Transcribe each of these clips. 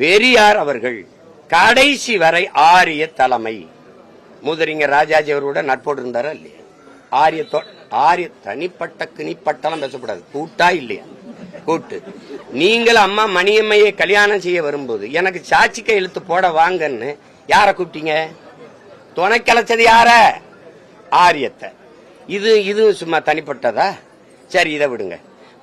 பெரியார் அவர்கள் கடைசி வரை ஆரிய தலைமை. மூதறிங்க ராஜாஜி அவரோட நட்போடு இருந்தாரா இல்லையா? ஆரிய ஆரிய தனிப்பட்ட கிணிப்பட்டெல்லாம் பேசக்கூடாது கூட்டா இல்லையா? கூட்டு. நீங்கள் அம்மா மணியம்மையை கல்யாணம் செய்ய வரும்போது எனக்கு சாட்சிக்க எழுத்து போட வாங்கன்னு யார கூப்பிட்டீங்க? துணை கிளச்சது யார? ஆரியத்தை. இது இது சும்மா தனிப்பட்டதா? சரி இதை விடுங்க.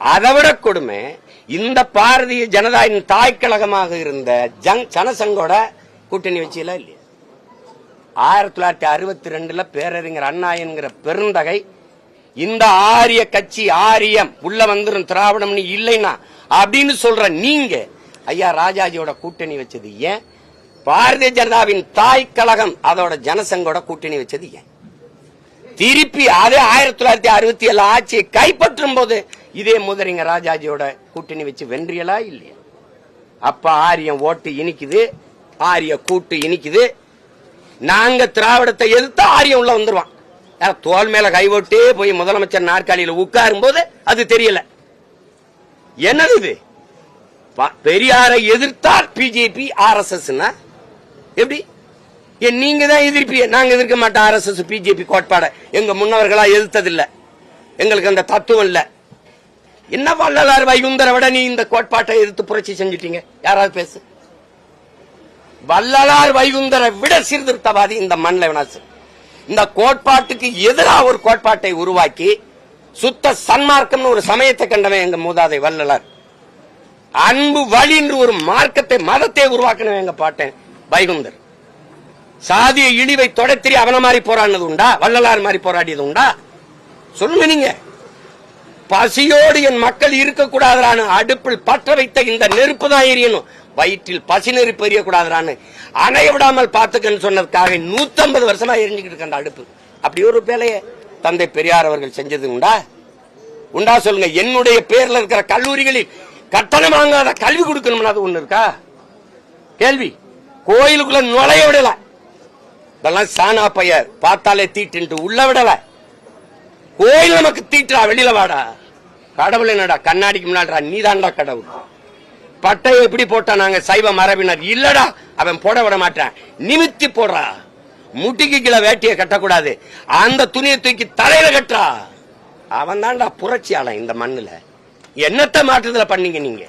அதை விட கொடுமை இந்த பாரதிய ஜனதாவின் தாய் கழகமாக இருந்த ஜங் ஜனசங்கோட கூட்டணி வச்சீங்களா இல்லையா? ஆயிரத்தி தொள்ளாயிரத்தி அறுபத்தி ரெண்டுல பேரறிஞர் அண்ணா என்கிற பெருந்தகை இந்த ஆரிய கட்சி ஆரியம் உள்ள வந்துரும் திராவிடம்னு இல்லைன்னா அப்படின்னு சொல்ற நீங்க ஐயா ராஜாஜியோட கூட்டணி வச்சது ஏன்? பாரதிய ஜனதாவின் தாய் கழகம் அதோட ஜனசங்கோட கூட்டணி வச்சது ஏன்? திருப்பி அதே ஆயிரத்தி தொள்ளாயிரத்தி அறுபத்தி ஏழு ஆட்சியை கைப்பற்றும் போது இதே முதலிங்க ராஜாஜியோட கூட்டணி வச்சு வென்றியலா இல்லையா? அப்ப ஆரியம் ஓட்டு இனிக்குது ஆரிய கூட்டு இனிக்குது. நாங்க திராவிடத்தை எதிர்த்து ஆரியம் உள்ள வந்துருவான். தோல் மேல கைவிட்டே போய் முதலமைச்சர் நாற்காலியில உட்காரும் போது அது தெரியல. என்னது இது? பெரியாரை எதிர்த்தார் பிஜேபி ஆர் எஸ் எஸ் எப்படி? ஏன் நீங்க தான் எதிர்ப்பிய நாங்க எதிர்க்க மாட்டோம் ஆர் எஸ் எஸ் பிஜேபி கோட்பாடை. எங்க முன்னவர்களா எதிர்த்ததில்லை. எங்களுக்கு அந்த தத்துவம் இல்லை. என்ன வள்ளலார் வைகுந்தரை விட நீ இந்த கோட்பாட்டை எதிர்த்து புரட்சி செஞ்சிட்டீங்க? யாராவது பேசு. வள்ளலார் வைகுந்தரை விட சீர்திருத்தவாதி இந்த மண்ணில் வினாசு இந்த கோட்பாட்டுக்கு எதிராக ஒரு கோட்பாட்டை உருவாக்கி சுத்த சன்மார்க்கம்னு ஒரு சமயத்தை கண்டவன் எங்க மூதாதை வள்ளலார். அன்பு வழி என்று ஒரு மார்க்கத்தை மதத்தை உருவாக்கணும் எங்க பாட்டேன் வைகுந்தர். சாதிய இழிவை தொடத்திரி அவன மாதிரி போராடினது உண்டா? வள்ளலார் மாதிரி போராடியது உண்டா? சொல்லுங்க நீங்க. பசியோடு என் மக்கள் இருக்கக்கூடாதான்னு அடுப்பில் பற்ற வைத்த இந்த நெருப்பு தான் எரியணும். வயிற்றில் பசி நெருப்பு எரியக்கூடாதான்னு அணைய விடாமல் பார்த்துக்கன்னு சொன்னதுக்காக 150 வருஷமா எரிஞ்சுக்கிட்டு இருக்க அந்த அடுப்பு. அப்படி ஒரு வேலையை தந்தை பெரியார் அவர்கள் செஞ்சது உண்டா? உண்டா சொல்லுங்க. என்னுடைய பேர்ல இருக்கிற கல்லூரிகளில் கட்டணம் வாங்காத கல்வி கொடுக்கணும்னா அது ஒண்ணு இருக்கா? கேள்வி. கோயிலுக்குள்ள நுழைய விடல. இதெல்லாம் சானா பையர். பார்த்தாலே தீட்டு உள்ள விடலை. கோயில் நமக்கு தீட்டுறா வெளியில வாடா. கடவுள் என்னடா கண்ணாடிக்கு முன்னாடிடா நீதான்டா கடவுள். பட்டையை எப்படி போட்டா நாங்க சைவ மரபினர்? இல்லடா அவன் போட விட மாட்டான். நிமித்தி போடுறா. முட்டிக்கு கீழே வேட்டியை கட்டக்கூடாது. அந்த துணியை தூக்கி தலையில கட்டுறா. அவன் தான்டா புரட்சியாளன் இந்த மண்ணுல. என்னத்த மாற்றுதல பண்ணீங்க நீங்க?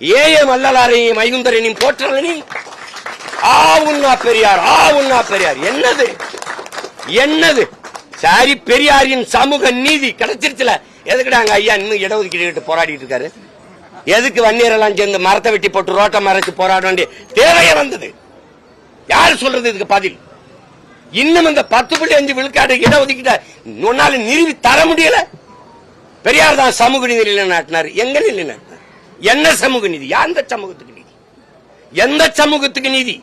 ஏஏ மல்லலாரையும் மைகுந்தரையும் போற்றல நீ? ஆ உன்னா பெரியார் ஆ உன்னா பெரியார். என்னது? என்னது? சாரி பெரியாரின் சமூக நீதி. கிடைச்சிருச்சுல. எதுக்குடாங்க ஐயா இன்னும் இடஒதுக்கீடு போராடிட்டு இருக்காரு? எதுக்கு வன்னியரெல்லாம் சேர்ந்து மரத்தை வெட்டி போட்டு ரோட்டை மறைச்சு போராட வேண்டிய தேவையே வந்தது. யார் சொல்றது இதுக்கு பதில்? இன்னும் இந்த பத்து புள்ளி அஞ்சு விழுக்காடு இடஒதுக்கீட்டை உன்னால நிறுவி தர முடியல. பெரியார் தான் சமூக நீதி நிலைநாட்டினார். எங்க நிலைநாட்டினார். என்ன சமூக நீதி? எந்த சமூகத்துக்கு நீதி. எந்த சமூகத்துக்கு நீதி?